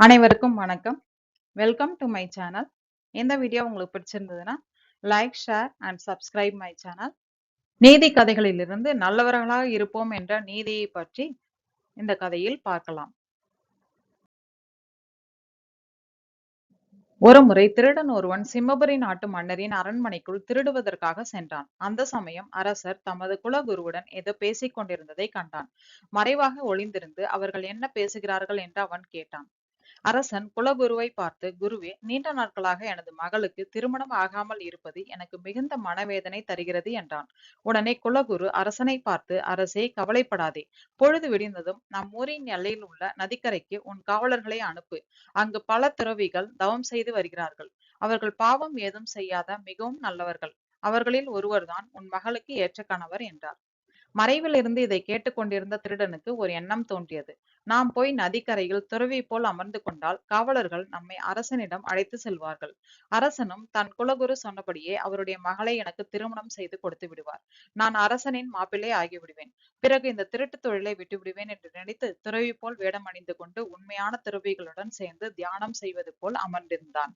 அனைவருக்கும் வணக்கம். Welcome to my channel இந்த வீடியோ உங்களுக்கு பிடிச்சிருந்ததுன்னா like share and subscribe my channel நீதி கதைகளிலிருந்து நல்லவர்களாக இருப்போம் என்ற நீதியை பற்றி இந்த கதையில் பார்க்கலாம். ஒருமுறை திருடன் ஒருவன் சிம்மபுரி நாட்டு மன்னரின் அரண்மனைக்குள் திருடுவதற்காக சென்றான். அந்த சமயம் அரசர் தமது குலகுருவுடன் ஏதோ பேசிக் கொண்டிருந்ததை கண்டான். மறைவாக ஒளிந்திருந்து அவர்கள் என்ன பேசுகிறார்கள்? என்று அவன் கேட்டான். அரசன் குலகுருவை பார்த்து குருவே நீண்ட நாட்களாக எனது மகளுக்கு திருமணம் ஆகாமல் இருப்பது எனக்கு மிகுந்த மனவேதனை தருகிறது என்றான். உடனே குலகுரு அரசனை பார்த்து அரசே கவலைப்படாதே. பொழுது விடிந்ததும் நம் ஊரின் எல்லையில் உள்ள நதிக்கரைக்கு உன் காவலர்களை அனுப்பு. அங்கு பல துறவிகள் தவம் செய்து வருகிறார்கள். அவர்கள் பாவம் ஏதும் செய்யாத மிகவும் நல்லவர்கள். அவர்களில் ஒருவர்தான் உன் மகளுக்கு ஏற்ற கணவர் என்றார். மறைவில் இருந்து இதை கேட்டுக்கொண்டிருந்த திருடனுக்கு ஒரு எண்ணம் தோன்றியது. நாம் போய் நதிக்கரையில் துறவி போல் அமர்ந்து கொண்டால் காவலர்கள் நம்மை அரசனிடம் அழைத்து செல்வார்கள். அரசனும் தன் குலகுரு சொன்னபடியே அவருடைய மகளை எனக்கு திருமணம் செய்து கொடுத்து விடுவார். நான் அரசனின் மாப்பிள்ளை ஆகிவிடுவேன். பிறகு இந்த திருட்டு தொழிலை விட்டுவிடுவேன் என்று நினைத்து துறவி போல் வேடம் அணிந்து கொண்டு உண்மையான துறவிகளுடன் சேர்ந்து தியானம் செய்வது போல் அமர்ந்திருந்தான்.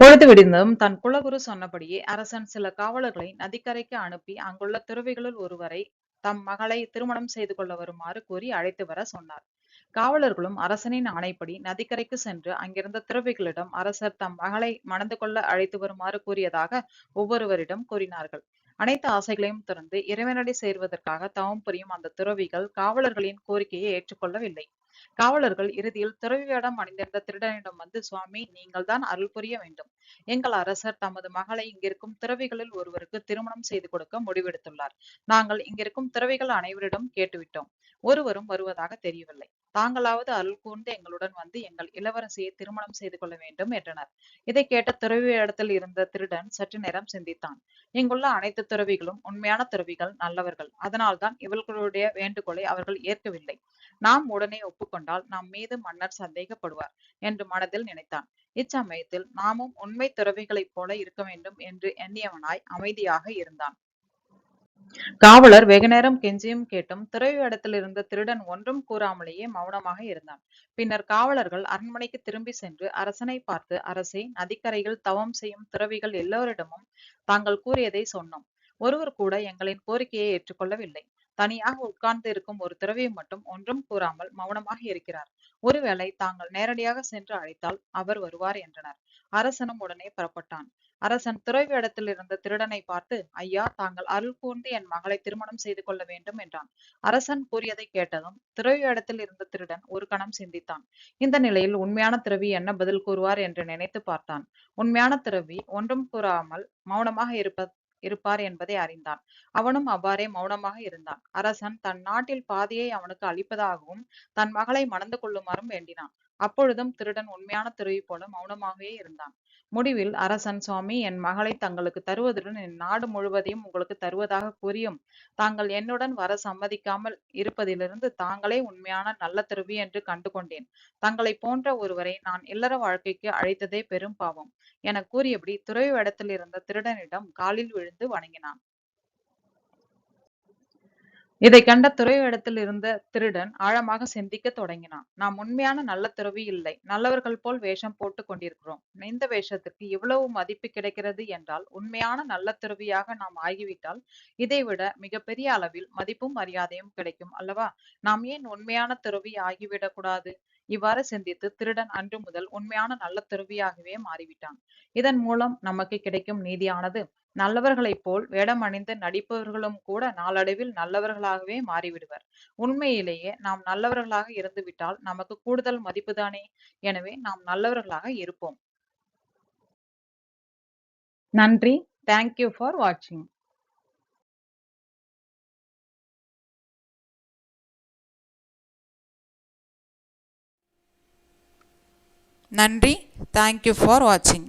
பொழுது விடிந்ததும் தன் குலகுரு சொன்னபடியே அரசன் சில காவலர்களை நதிக்கரைக்கு அனுப்பி அங்குள்ள துறவிகளுள் ஒருவரை தம் மகளை திருமணம் செய்து கொள்ள வருமாறு கூறி அழைத்து வர சொன்னார். காவலர்களும் அரசனின் ஆணைப்படி நதிக்கரைக்கு சென்று அங்கிருந்த துறவிகளிடம் அரசர் தம் மகளை மணந்து கொள்ள அழைத்து வருமாறு கூறியதாக ஒவ்வொருவரிடம் கூறினார்கள். அனைத்து ஆசைகளையும் திறந்து இறைவனடி சேர்வதற்காக தவம் புரியும் அந்த துறவிகள் காவலர்களின் கோரிக்கையை ஏற்றுக்கொள்ளவில்லை. காவலர்கள் இறுதியில் துறவி வேடம் அணிந்திருந்த திருடனிடம் வந்து சுவாமி நீங்கள் தான் அருள் புரிய வேண்டும். எங்கள் அரசர் தமது மகளை இங்கிருக்கும் துறவிகளில் ஒருவருக்கு திருமணம் செய்து கொடுக்க முடிவெடுத்துள்ளார். நாங்கள் இங்கிருக்கும் துறவிகள் அனைவரிடம் கேட்டுவிட்டோம். ஒருவரும் வருவதாக தெரியவில்லை. தாங்களாவது அருள் கூர்ந்து எங்களுடன் வந்து எங்கள் இளவரசியை திருமணம் செய்து கொள்ள வேண்டும் என்றனர். இதை கேட்ட துறவி இடத்தில் இருந்த திருடன் சற்று நேரம் சிந்தித்தான். இங்குள்ள அனைத்து துறவிகளும் உண்மையான துறவிகள் நல்லவர்கள். அதனால்தான் இவர்களுடைய வேண்டுகோளை அவர்கள் ஏற்கவில்லை. நாம் உடனே ஒப்புக்கொண்டால் நம் மீது மன்னர் சந்தேகப்படுவார் என்று மனதில் நினைத்தான். இச்சமயத்தில் நாமும் உண்மை துறவிகளைப் போல இருக்க வேண்டும் என்று எண்ணியவனாய் அமைதியாக இருந்தான். காவலர் வெகு நேரம் கெஞ்சியும் கேட்டும் துறவி இருந்த திருடன் ஒன்றும் கூறாமலேயே மௌனமாக இருந்தான். பின்னர் காவலர்கள் அரண்மனைக்கு திரும்பி சென்று அரசனை பார்த்து அரசே நதிக்கரையில் தவம் செய்யும் துறவிகள் எல்லோரிடமும் தாங்கள் கூறியதை சொன்னோம். ஒருவர் கூட எங்களின் கோரிக்கையை ஏற்றுக்கொள்ளவில்லை. தனியாக உட்கார்ந்து இருக்கும் ஒரு துறவி மட்டும் ஒன்றும் கூறாமல் மௌனமாக இருக்கிறார். ஒருவேளை தாங்கள் நேரடியாக சென்று அழைத்தால் அவர் வருவார் என்றனர். அரசனும் உடனே புறப்பட்டான். அரசன் துறவி இடத்தில் இருந்த திருடனை பார்த்து ஐயா தாங்கள் அருள் கூர்ந்து என் மகளை திருமணம் செய்து கொள்ள வேண்டும் என்றான். அரசன் கூறியதை கேட்டதும் துறவி இடத்தில் இருந்த திருடன் ஒரு கணம் சிந்தித்தான். இந்த நிலையில் உண்மையான துறவி என்ன பதில் கூறுவார் என்று நினைத்து பார்த்தான். உண்மையான துறவி ஒன்றும் கூறாமல் மௌனமாக இருப்ப இருப்பார் என்பதை அறிந்தான். அவனும் அவ்வாறே மௌனமாக இருந்தான். அரசன் தன் நாட்டில் பாதியை அவனுக்கு அளிப்பதாகவும் தன் மகளை மணந்து கொள்ளுமாறும் வேண்டினான். அப்பொழுதும் திருடன் உண்மையான துறவி போல மௌனமாகவே இருந்தான். முடிவில் அரசன் சுவாமி என் மகளை தங்களுக்கு தருவதுடன் என் நாடு முழுவதையும் உங்களுக்கு தருவதாக கூறியும். தாங்கள் என்னுடன் வர சம்மதிக்காமல் இருப்பதிலிருந்து தாங்களே உண்மையான நல்ல துறவி என்று கண்டு கொண்டேன் தங்களை போன்ற ஒருவரை நான் இல்லற வாழ்க்கைக்கு அழைத்ததே பெரும் பாவம் என கூறியபடி துறவி இடத்தில் இருந்த திருடனிடம் காலில் விழுந்து வணங்கினான். இதை கண்ட துறை இடத்தில் இருந்த திருடன் ஆழமாக சிந்திக்க தொடங்கினான். நாம் உண்மையான நல்ல துறவி இல்லை. நல்லவர்கள் போல் வேஷம் போட்டு கொண்டிருக்கிறோம். இந்த வேஷத்துக்கு இவ்வளவு மதிப்பு கிடைக்கிறது என்றால் உண்மையான நல்ல துறவியாக நாம் ஆகிவிட்டால் இதைவிட மிகப்பெரிய அளவில் மதிப்பும் மரியாதையும் கிடைக்கும் அல்லவா? நாம் ஏன் உண்மையான துறவி ஆகிவிடக் கூடாது? இவ்வாறு சிந்தித்து திருடன் அன்று முதல் உண்மையான நல்ல துறவியாகவே மாறிவிட்டான். இதன் மூலம் நமக்கு கிடைக்கும் நீதியானது நல்லவர்களைப் போல் வேடம் அணிந்து நடிப்பவர்களும் கூட நாளடைவில் நல்லவர்களாகவே மாறிவிடுவர். உண்மையிலேயே நாம் நல்லவர்களாக இருந்துவிட்டால் நமக்கு கூடுதல் மதிப்புதானே எனவே நாம் நல்லவர்களாக இருப்போம். நன்றி. தேங்க்யூ ஃபார் வாட்சிங் நன்றி தேங்க்யூ ஃபார் வாட்சிங்